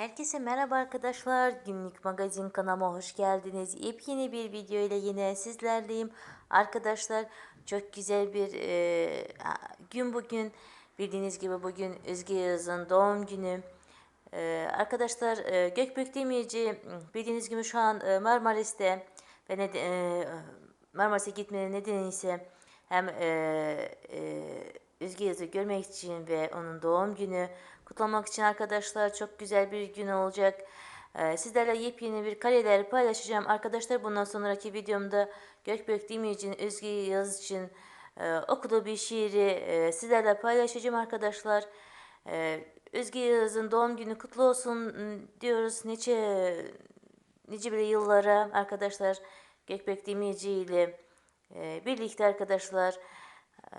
Herkese merhaba arkadaşlar. Günlük magazin kanalıma hoş geldiniz. Yepyeni bir video ile yine sizlerleyim. Arkadaşlar çok güzel bir e, gün bugün. Bildiğiniz gibi bugün Özge Yağız'ın doğum günü. E, arkadaşlar e, Gökbek Demirci bildiğiniz gibi şu an e, Marmaris'te ve e, Marmaris'e gitmenin nedeni ise hem e, e, Özge Yaz'ı görmek için ve onun doğum günü kutlamak için arkadaşlar çok güzel bir gün olacak. E, sizlerle yepyeni bir kareler paylaşacağım. Arkadaşlar bundan sonraki videomda Gökbek Demirci'nin Özge Yaz için e, okuduğu bir şiiri e, sizlerle paylaşacağım arkadaşlar. E, Özge doğum günü kutlu olsun diyoruz. Nice nice bir yıllara arkadaşlar Gökbek Demirci ile e, birlikte arkadaşlar. E,